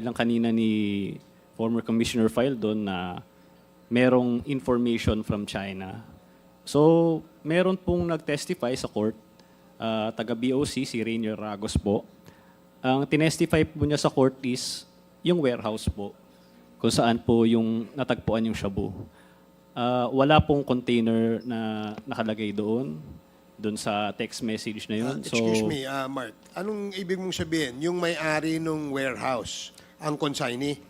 lang kanina ni former Commissioner File doon na merong information from China. So, meron pong nag-testify sa court, ah, taga BOC, si Rainier Ragos po. Ang tinestify po niya sa court is yung warehouse po, kung saan po yung natagpuan yung shabu. Ah, wala pong container na nakalagay doon, doon sa text message na yun. Ah, excuse me, ah, Mark. Anong ibig mong sabihin? Yung may-ari ng warehouse, ang consignee?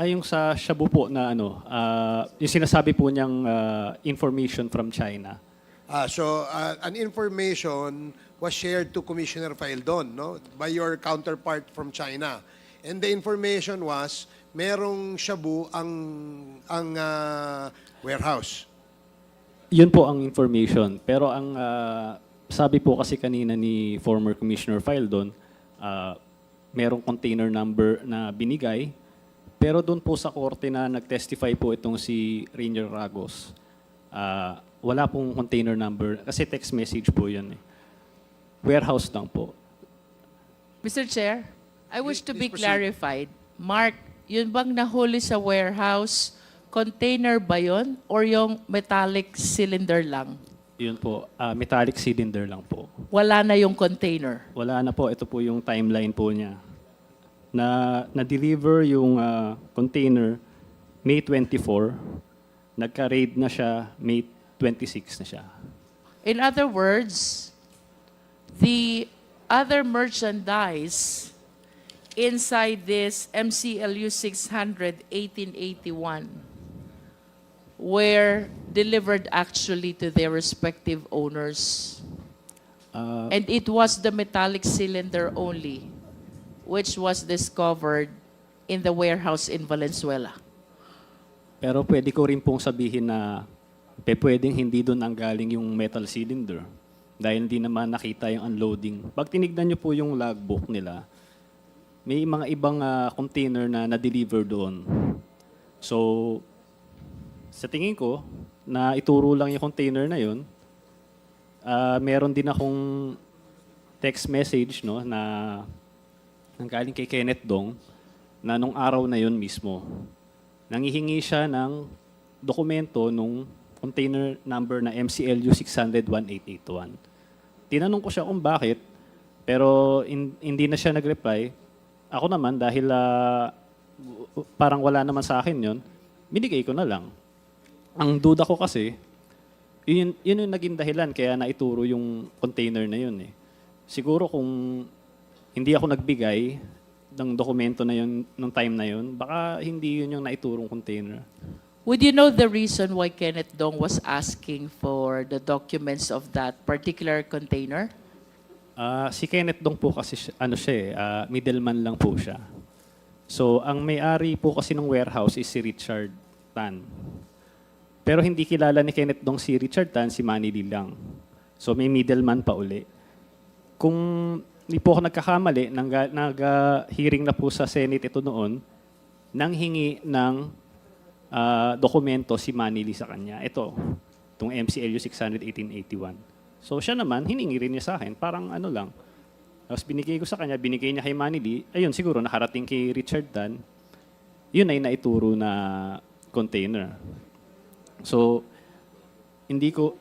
Ay, yung sa Shabu po na ano, ah, yung sinasabi po niyang ah, information from China. Ah, so, ah, an information was shared to Commissioner Faildon, no? By your counterpart from China. And the information was, merong shabu ang, ang ah, warehouse. Yun po ang information. Pero ang ah, sabi po kasi kanina ni former Commissioner File doon, ah, merong container number na binigay. Pero doon po sa korte na nag-testify po itong si Rainier Ragos, ah, wala pong container number kasi text message po yun eh. Warehouse lang po. Mr. Chair, I wish to be proceed. clarified. Mark, yun bang nahuli sa warehouse, container ba yun or yung metallic cylinder lang? Yun po, ah, metallic cylinder lang po. Wala na yung container. Wala na po. Ito po yung timeline po niya. Na na-deliver yung ah, container May 24. Nagka-raid na siya May 26 na siya. In other words, the other merchandise inside this MCLU 600 1881 were delivered actually to their respective owners. Ah, And it was the metallic cylinder only which was discovered in the warehouse in Valenzuela. pero pwede ko rin pong sabihin na pe, pwedeng hindi doon ang galing yung metal cylinder. Dahil hindi naman nakita yung unloading. Pag tinignan niyo po yung logbook nila, may mga ibang ah, container na na-deliver doon. So, sa tingin ko, na ituro lang yung container na yun, ah, meron din akong text message no, na nang galing kay Kenneth Dong na nung araw na yun mismo, nangihingi siya ng dokumento nung container number na MCLU 600-1881. Tinanong ko siya kung bakit, pero in- hindi na siya nag-reply. Ako naman, dahil ah, w- parang wala naman sa akin yon binigay ko na lang. Ang duda ko kasi, yun, yun yung naging dahilan kaya naituro yung container na yun eh. Siguro kung hindi ako nagbigay ng dokumento na yun nung time na yun, baka hindi yun yung naiturong container. Would you know the reason why Kenneth Dong was asking for the documents of that particular container? Ah, si Kenneth Dong po kasi siya- ano siya eh, ah, middleman lang po siya. So, ang may-ari po kasi ng warehouse is si Richard Tan. Pero hindi kilala ni Kenneth Dong si Richard Tan, si Manny Lee lang. So, may middleman pa uli. Kung hindi po ako nagkakamali, nag- nag-hearing na po sa Senate ito noon, nang hingi ng ah, dokumento si Manny Lee sa kanya. Ito, itong MCLU 600-1881. So siya naman, hiningi rin niya sa akin, parang ano lang. Tapos binigay ko sa kanya, binigay niya kay Manny Lee. Ayun, siguro nakarating kay Richard Dan. Yun ay naituro na container. So, hindi ko,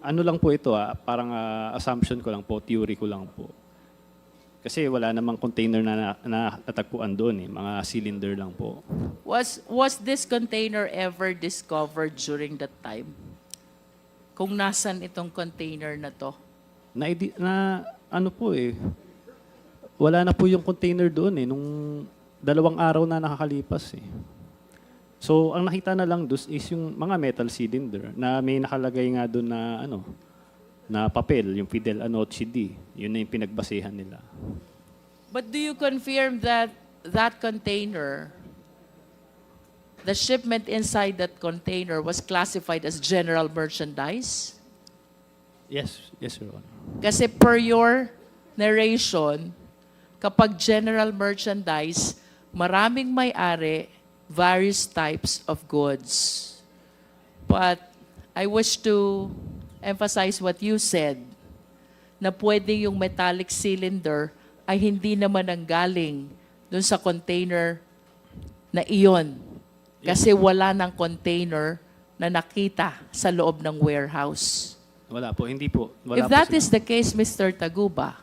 ano lang po ito ah, parang ah, assumption ko lang po, theory ko lang po. Kasi wala namang container na, na, na natagpuan doon eh, mga cylinder lang po. Was was this container ever discovered during that time? Kung nasan itong container na to? Na, na ano po eh, wala na po yung container doon eh, nung dalawang araw na nakakalipas eh. So, ang nakita na lang doon is yung mga metal cylinder na may nakalagay nga doon na ano, na papel, yung Fidel Anoche D. Yun na yung pinagbasehan nila. But do you confirm that that container, the shipment inside that container was classified as general merchandise? Yes, yes, Your Honor. Kasi per your narration, kapag general merchandise, maraming may-ari, various types of goods. But I wish to emphasize what you said, na pwede yung metallic cylinder ay hindi naman ang galing dun sa container na iyon. Kasi wala ng container na nakita sa loob ng warehouse. Wala po, hindi po. Wala If po that sila. is the case, Mr. Taguba,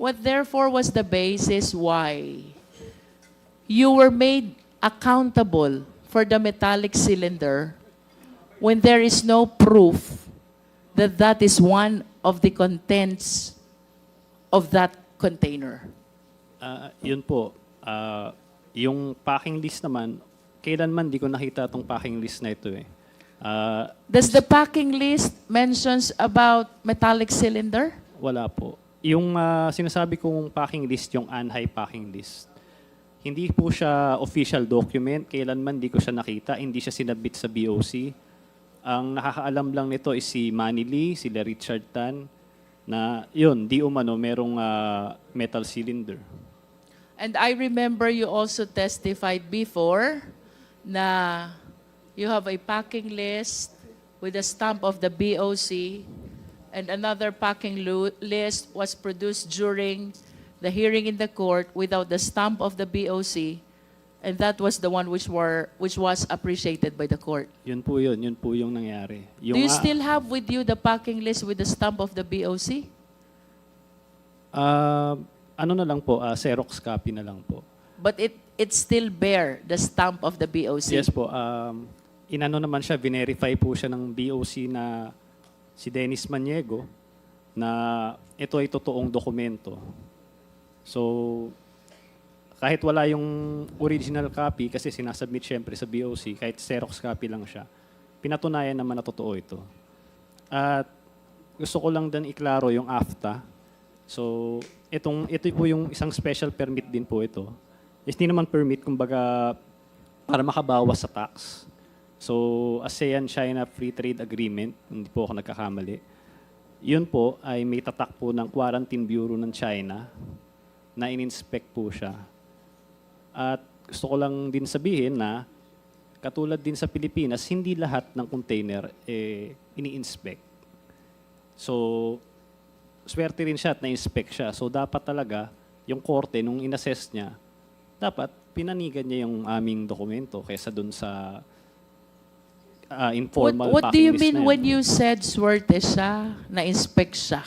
what therefore was the basis why you were made accountable for the metallic cylinder when there is no proof that that is one of the contents of that container? Ah, yun po. Ah, yung packing list naman, kailanman di ko nakita tong packing list na ito eh. Ah, Does the packing list mentions about metallic cylinder? wala po. Yung ah, sinasabi kong packing list, yung Anhai packing list, hindi po siya official document. Kailanman di ko siya nakita. Hindi siya sinabit sa BOC. Ang nakakaalam lang nito is si Manny Lee, sila Richard Tan, na yun, di umano, merong ah, metal cylinder. And I remember you also testified before na you have a packing list with a stamp of the BOC and another packing list was produced during the hearing in the court without the stamp of the BOC and that was the one which were which was appreciated by the court. Yun po yun, yun po yung nangyari. Yung, Do you still have with you the packing list with the stamp of the BOC? ah, ano na lang po, ah, Xerox copy na lang po. But it it still bear the stamp of the BOC. Yes po, um, inano naman siya, verify po siya ng BOC na si Dennis Maniego na ito ay totoong dokumento. So, kahit wala yung original copy, kasi sinasubmit syempre sa BOC, kahit Xerox copy lang siya, pinatunayan naman na totoo ito. At gusto ko lang din iklaro yung AFTA. So, itong, ito po yung isang special permit din po ito. Is hindi naman permit, kumbaga, para makabawas sa tax. So, ASEAN-China Free Trade Agreement, hindi po ako nagkakamali, yun po ay may tatak po ng Quarantine Bureau ng China na in-inspect po siya. At gusto ko lang din sabihin na katulad din sa Pilipinas, hindi lahat ng container eh, ini-inspect. So, swerte rin siya at na-inspect siya. So, dapat talaga yung korte, nung inassess niya, dapat pinanigan niya yung aming dokumento kaysa dun sa What, informal what do you mean when you said swerte siya, na-inspect siya?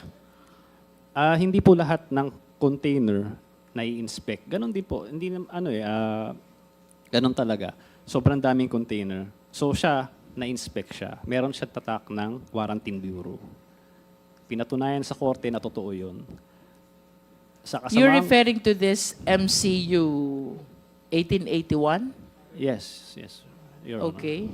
Ah, hindi po lahat ng container na i-inspect. Ganon din po. Hindi nam- ano eh, ah, ganon talaga. Sobrang daming container. So siya, na-inspect siya. Meron siya tatak ng Quarantine Bureau. Pinatunayan sa korte na totoo yun. Sa You're kasamaang- referring to this MCU 1881? Yes, yes. Your Honor. Okay.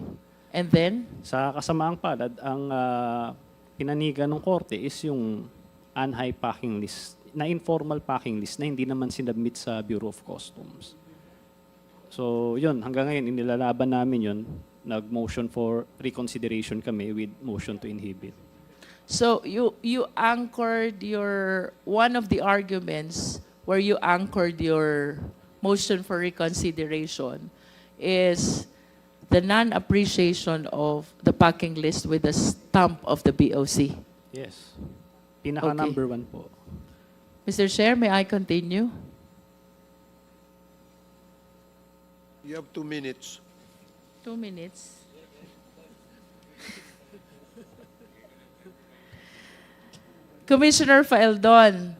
And then, Sa kasamaang palad, ang ah, pinanigan ng korte is yung Anhai packing list, na informal packing list na hindi naman sinabmit sa Bureau of Customs. So, yun, hanggang ngayon, inilalaban namin yun. Nag-motion for reconsideration kami with motion to inhibit. so you you anchored your one of the arguments where you anchored your motion for reconsideration is the non-appreciation of the packing list with the stamp of the BOC. Yes. Pinaka Okay. number one po. Mr. Chair, may I continue? You have two minutes. Two minutes. Commissioner Faeldon,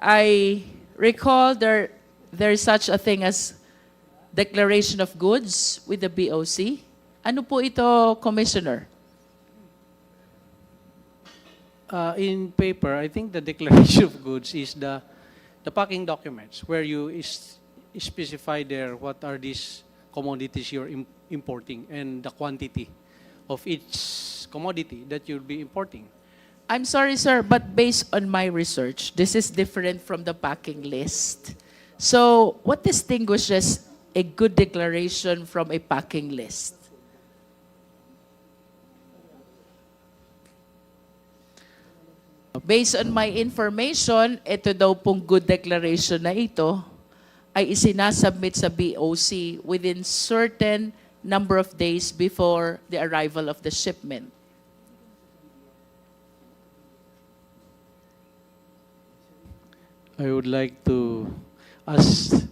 I recall there there's such a thing as declaration of goods with the BOC. Ano po ito, Commissioner? Uh, in paper, I think the declaration of goods is the the packing documents where you is, specify there what are these commodities you're im- importing and the quantity of each commodity that you'll be importing. I'm sorry, sir, but based on my research, this is different from the packing list. So, what distinguishes a good declaration from a packing list? Based on my information, ito daw pong good declaration na ito ay isinasubmit sa BOC within certain number of days before the arrival of the shipment. I would like to ask